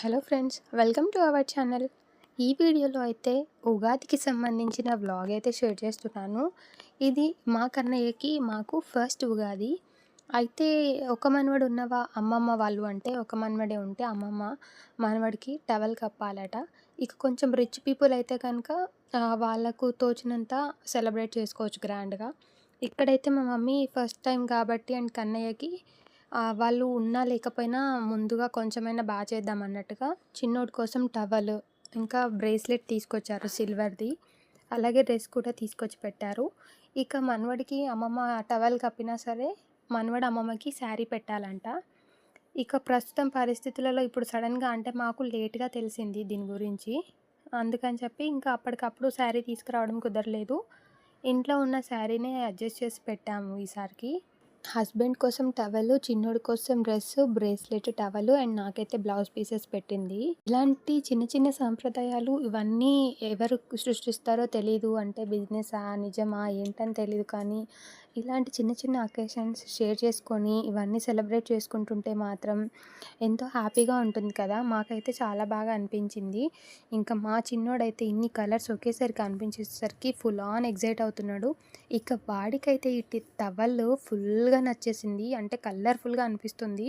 Hello friends welcome to our channel. ఈ వీడియోలో అయితే ఉగాదికి సంబంధించిన వ్లాగ్ అయితే షేర్ చేస్తున్నాను. ఇది మా కన్నయ్యకి మాకు ఫస్ట్ ఉగాది. అయితే ఒక మనవడు ఉన్నవా? అమ్మమ్మ వాళ్ళు అంటే ఒక మనవడే ఉంటే అమ్మమ్మ మనవడికి టవల్ కప్పాలట. ఇక కొంచెం రిచ్ పీపుల్ అయితే కనుక వాళ్ళకు తోచినంత సెలబ్రేట్ చేసుకోవచ్చు గ్రాండ్గా ఇక్కడైతే మా మమ్మీ ఫస్ట్ టైం కాబట్టి అండ్ కన్నయ్యకి వాళ్ళు ఉన్నా లేకపోయినా ముందుగా కొంచెమైనా బాగా చేద్దాం అన్నట్టుగా చిన్నోడి కోసం టవల్ ఇంకా బ్రేస్లెట్ తీసుకొచ్చారు సిల్వర్ది అలాగే డ్రెస్ కూడా తీసుకొచ్చి పెట్టారు. ఇక మనవడికి అమ్మమ్మ టవల్ కప్పినా సరే మనవడు అమ్మమ్మకి శారీ పెట్టాలంట. ఇక ప్రస్తుతం పరిస్థితులలో ఇప్పుడు సడన్గా అంటే మాకు లేట్గా తెలిసింది దీని గురించి. అందుకని చెప్పి ఇంకా అప్పటికప్పుడు శారీ తీసుకురావడం కుదరలేదు. ఇంట్లో ఉన్న శారీనే అడ్జస్ట్ చేసి పెట్టాము ఈసారికి. హస్బెండ్ కోసం టవల్ చిన్నోడి కోసం డ్రెస్ బ్రేస్లెట్ టవల్ అండ్ నాకైతే బ్లౌజ్ పీసెస్ పెట్టింది. ఇలాంటి చిన్న చిన్న సాంప్రదాయాలు ఇవన్నీ ఎవరు సృష్టిస్తారో తెలీదు. అంటే బిజినెసా నిజమా ఏంటని తెలియదు కానీ ఇలాంటి చిన్న చిన్న అకేషన్స్ షేర్ చేసుకొని ఇవన్నీ సెలబ్రేట్ చేసుకుంటుంటే మాత్రం ఎంతో హ్యాపీగా ఉంటుంది కదా. మాకైతే చాలా బాగా అనిపించింది. ఇంకా మా చిన్నోడైతే ఇన్ని కలర్స్ ఒకేసారి కనిపించేసరికి ఫుల్ ఆన్ ఎగ్జైట్ అవుతున్నాడు. ఇక వాడికైతే ఇటు టవల్ ఫుల్ ఫుల్గా నచ్చేసింది. అంటే కలర్ఫుల్గా అనిపిస్తుంది.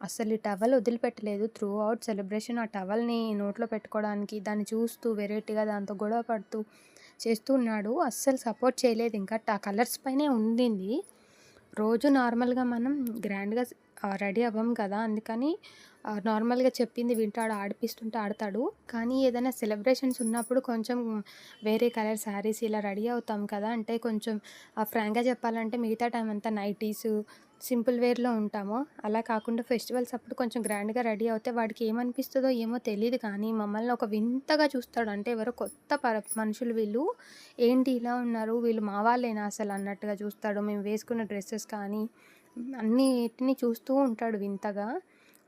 అసలు ఈ టవల్ వదిలిపెట్టలేదు. త్రూ అవుట్ సెలబ్రేషన్ ఆ టవల్ని నోట్లో పెట్టుకోవడానికి దాన్ని చూస్తూ వెరైటీగా దాంతో గొడవ పడుతూ చేస్తూ ఉన్నాడు. అస్సలు సపోర్ట్ చేయలేదు. ఇంకా ఆ కలర్స్ పైనే ఉండింది. రోజు నార్మల్గా మనం గ్రాండ్గా రెడీ అవ్వం కదా. అందుకని నార్మల్గా చెప్పింది వింటాడు ఆడిపిస్తుంటే ఆడతాడు. కానీ ఏదైనా సెలబ్రేషన్స్ ఉన్నప్పుడు కొంచెం వేరే కలర్ శారీస్ ఇలా రెడీ అవుతాం కదా. అంటే కొంచెం ఫ్రాంక్గా చెప్పాలంటే మిగతా టైం అంతా నైటీస్ సింపుల్ వేర్లో ఉంటాము. అలా కాకుండా ఫెస్టివల్స్ అప్పుడు కొంచెం గ్రాండ్గా రెడీ అవుతే వాడికి ఏమనిపిస్తుందో ఏమో తెలియదు కానీ మమ్మల్ని ఒక వింతగా చూస్తాడు. అంటే ఎవరో కొత్త పర మనుషులు వీళ్ళు. ఏంటి ఇలా ఉన్నారు? వీళ్ళు మా వాళ్ళేనా అసలు అన్నట్టుగా చూస్తాడు. మేము వేసుకున్న డ్రెస్సెస్ కానీ అన్నిటిని చూస్తూ ఉంటాడు వింతగా.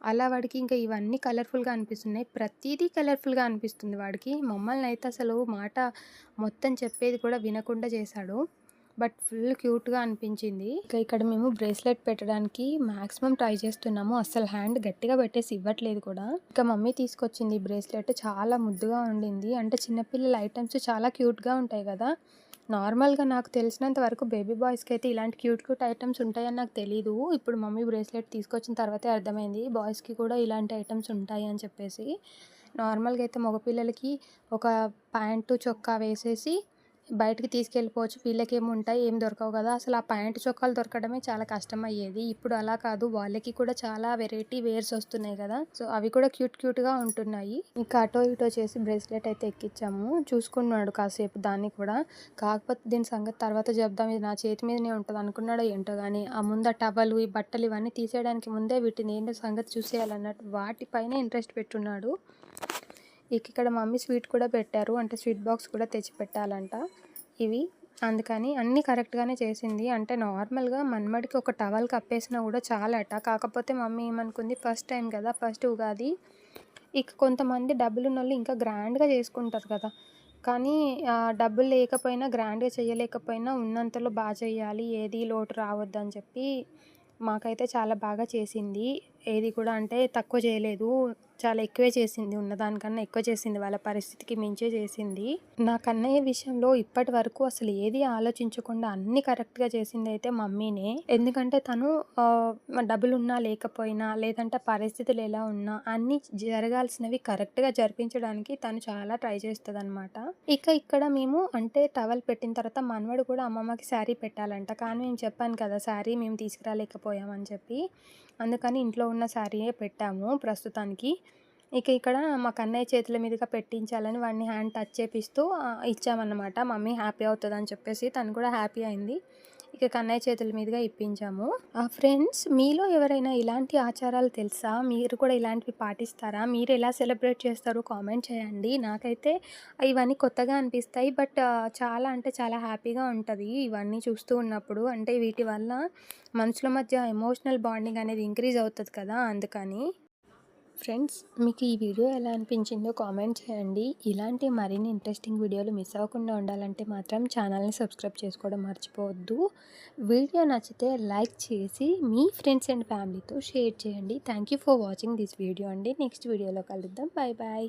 అలా వాడికి ఇంకా ఇవన్నీ కలర్ఫుల్గా అనిపిస్తున్నాయి. ప్రతిదీ కలర్ఫుల్గా అనిపిస్తుంది వాడికి. మమ్మల్ని అయితే అసలు మాట మొత్తం చెప్పేది కూడా వినకుండా చేశాడు. బట్ ఫుల్ క్యూట్గా అనిపించింది. ఇక ఇక్కడ మేము బ్రేస్లెట్ పెట్టడానికి మాక్సిమం ట్రై చేస్తున్నాము. అసలు హ్యాండ్ గట్టిగా పెట్టేసి ఇవ్వట్లేదు కూడా. ఇక మమ్మీ తీసుకొచ్చింది బ్రేస్లెట్ చాలా ముద్దుగా ఉండింది. అంటే చిన్నపిల్లల ఐటమ్స్ చాలా క్యూట్గా ఉంటాయి కదా. నార్మల్గా నాకు తెలిసినంత వరకు బేబీ బాయ్స్కి అయితే ఇలాంటి క్యూట్ క్యూట్ ఐటమ్స్ ఉంటాయని నాకు తెలీదు. ఇప్పుడు మమ్మీ బ్రేస్లెట్ తీసుకొచ్చిన తర్వాతే అర్థమైంది. బాయ్స్కి కూడా ఇలాంటి ఐటమ్స్ ఉంటాయి అని చెప్పేసి. నార్మల్గా అయితే మగపిల్లలకి ఒక ప్యాంటు చొక్కా వేసేసి బయటికి తీసుకెళ్ళిపోవచ్చు. వీళ్ళకి ఏమి ఉంటాయి ఏం దొరకవు కదా. అసలు ఆ ప్యాంట్ చొక్కాలు దొరకడమే చాలా కష్టం అయ్యేది ఇప్పుడు అలా కాదు. వాళ్ళకి కూడా చాలా వెరైటీ వేర్స్ వస్తున్నాయి కదా. సో అవి కూడా క్యూట్ క్యూట్గా ఉంటున్నాయి. ఇంకా అటో ఇటో చేసి బ్రేస్లెట్ అయితే ఎక్కించాము చూసుకున్నాడు కాసేపు దాన్ని కూడా. కాకపోతే దీని సంగతి తర్వాత చెప్దాం. ఇది నా చేతి మీదనే ఉంటుంది అనుకున్నాడో ఏంటో కానీ ఆ ముందు టవలు ఈ బట్టలు ఇవన్నీ తీసేయడానికి ముందే వీటిని ఏంటో సంగతి చూసేయాలన్నట్టు వాటిపైనే ఇంట్రెస్ట్ పెట్టున్నాడు. ఇక ఇక్కడ మమ్మీ స్వీట్ కూడా పెట్టారు. అంటే స్వీట్ బాక్స్ కూడా తెచ్చి పెట్టాలంట ఇవి. అందుకని అన్నీ కరెక్ట్గానే చేసింది. అంటే నార్మల్గా మన్మడికి ఒక టవల్ కప్పేసినా కూడా చాలట. కాకపోతే మమ్మీ ఏమనుకుంది ఫస్ట్ టైం కదా ఫస్ట్ ఉగాది. ఇక కొంతమంది డబ్బులు వాళ్ళు ఇంకా గ్రాండ్గా చేసుకుంటారు కదా. కానీ డబ్బులు లేకపోయినా గ్రాండ్గా చేయలేకపోయినా ఉన్నంతలో బాగా చేయాలి. ఏది లోటు రావద్దని చెప్పి మాకైతే చాలా బాగా చేసింది. ఏది కూడా అంటే తక్కువ చేయలేదు. చాలా ఎక్కువే చేసింది. ఉన్నదానికన్నా ఎక్కువ చేసింది. వాళ్ళ పరిస్థితికి మించే చేసింది. నా కన్నయ్య విషయంలో ఇప్పటి వరకు అసలు ఏది ఆలోచించకుండా అన్ని కరెక్ట్గా చేసింది అయితే మమ్మీనే. ఎందుకంటే తను డబ్బులు ఉన్నా లేకపోయినా లేదంటే పరిస్థితులు ఎలా ఉన్నా అన్ని జరగాల్సినవి కరెక్ట్గా జరిపించడానికి తను చాలా ట్రై చేస్తుంది అనమాట ఇక ఇక్కడ మేము అంటే టవల్ పెట్టిన తర్వాత మనవడు కూడా అమ్మమ్మకి శారీ పెట్టాలంట. కానీ మేము చెప్పాను కదా శారీ మేము తీసుకురాలేకపోయామని చెప్పి. అందుకని ఇంట్లో ఉన్న శారీయే పెట్టాము ప్రస్తుతానికి. ఇక ఇక్కడ మా కన్నయ్య చేతుల మీదుగా పెట్టించాలని వాడిని హ్యాండ్ టచ్ చేపిస్తూ ఇచ్చామన్నమాట. మమ్మీ హ్యాపీ అవుతుంది అని చెప్పేసి తను కూడా హ్యాపీ అయింది. ఇక కన్నయ్య చేతుల మీదుగా ఇప్పించాము. ఫ్రెండ్స్ మీలో ఎవరైనా ఇలాంటి ఆచారాలు తెలుసా? మీరు కూడా ఇలాంటివి పాటిస్తారా? మీరు ఎలా సెలబ్రేట్ చేస్తారో? కామెంట్ చేయండి. నాకైతే ఇవన్నీ కొత్తగా అనిపిస్తాయి. బట్ చాలా అంటే చాలా హ్యాపీగా ఉంటుంది ఇవన్నీ చూస్తూ ఉన్నప్పుడు. అంటే వీటి వల్ల మనుషుల మధ్య ఎమోషనల్ బాండింగ్ అనేది ఇంక్రీజ్ అవుతుంది కదా అందుకని. ఫ్రెండ్స్ మీకు ఈ వీడియో ఎలా అనిపించిందో కామెంట్ చేయండి. ఇలాంటి మరిన్ని ఇంట్రెస్టింగ్ వీడియోలు మిస్ అవ్వకుండా ఉండాలంటే మాత్రం ఛానల్ని సబ్స్క్రైబ్ చేసుకోవడం మర్చిపోవద్దు. వీడియో నచ్చితే లైక్ చేసి మీ ఫ్రెండ్స్ అండ్ ఫ్యామిలీతో షేర్ చేయండి. Thank you for watching this video అండి. నెక్స్ట్ వీడియోలో కలుద్దాం. Bye bye